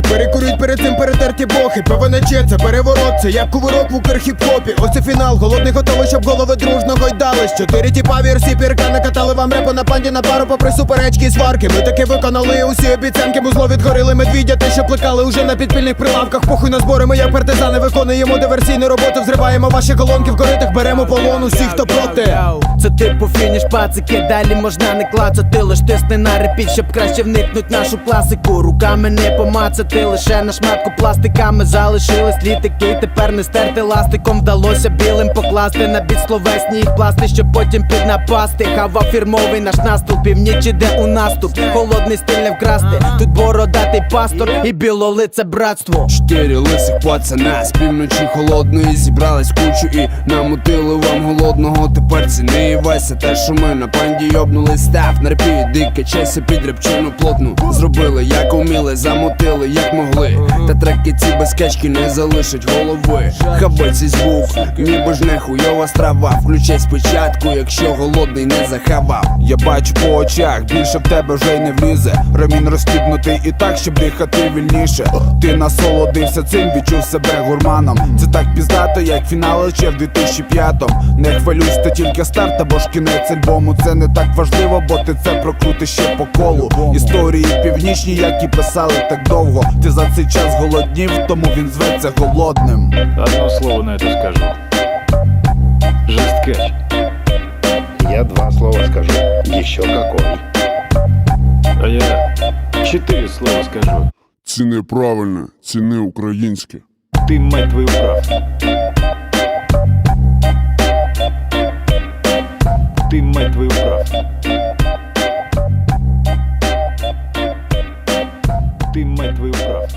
трохи Перекурюють перед цим перетерті бохи. ПВНЧ це переворот, це як кувирок в укрхіп-хопі Ось і фінал, голодний готовий, щоб голови дружно гойдались Чотири тіпа вірсі пірка накатали вам репу на панді на пару попри суперечки і сварки. Ми таки виконали усі обіцянки, музло відгорили медвідя Те, що плекали уже на підпільних прилавках. Похуй на збори, ми як партизани виконуємо диверсійну роботу. Взриваємо ваші колонки в коритах, беремо полон усіх, хто проти Типу пацики, далі можна не клацати Лиш тисни на репіт, щоб краще вникнуть нашу класику. Руками не помацати, лише на шматку пластиками залишились літики. Тепер не стерти ластиком вдалося білим покласти На біт словесні їх пласти, щоб потім піднапасти Хава фірмовий наш наступ, північ іде у наступ. Холодний стиль не вкрасти, тут бородатий пастор і білолице братство. Чотири лисих пацана з півночі холодної зібрались кучу і намутили вам голодного. Тепер ціни Вася те, що ми на панді йобнули став на репі, дике чеся під репчину плотну. Зробили, як уміли, замутили, як могли. Та треки ці без качки не залишать голови. Хабець і звук, ніби ж не хуйова страва. Включай спочатку, якщо голодний не захавав. Я бачу по очах, більше в тебе вже й не влізе. Ремін розстібнутий і так, щоб дихати вільніше. Ти насолодився цим, відчув себе гурманом. Це так піздато, як фінал ще в 2005-м Не хвилюйся, це тільки старт або ж кінець альбому. Це не так важливо, бо ти це прокрутиш ще по колу. Історії північні, які писали так довго. Ти за цей час голоднів, тому він зветься голодним. Одно слово на это скажу. Жесткач. Я два слова скажу. Еще какой. А я четыре слова скажу. Це неправильно, це не українське. Ты, мать твою, прав. Юра. Ти мать твою прав.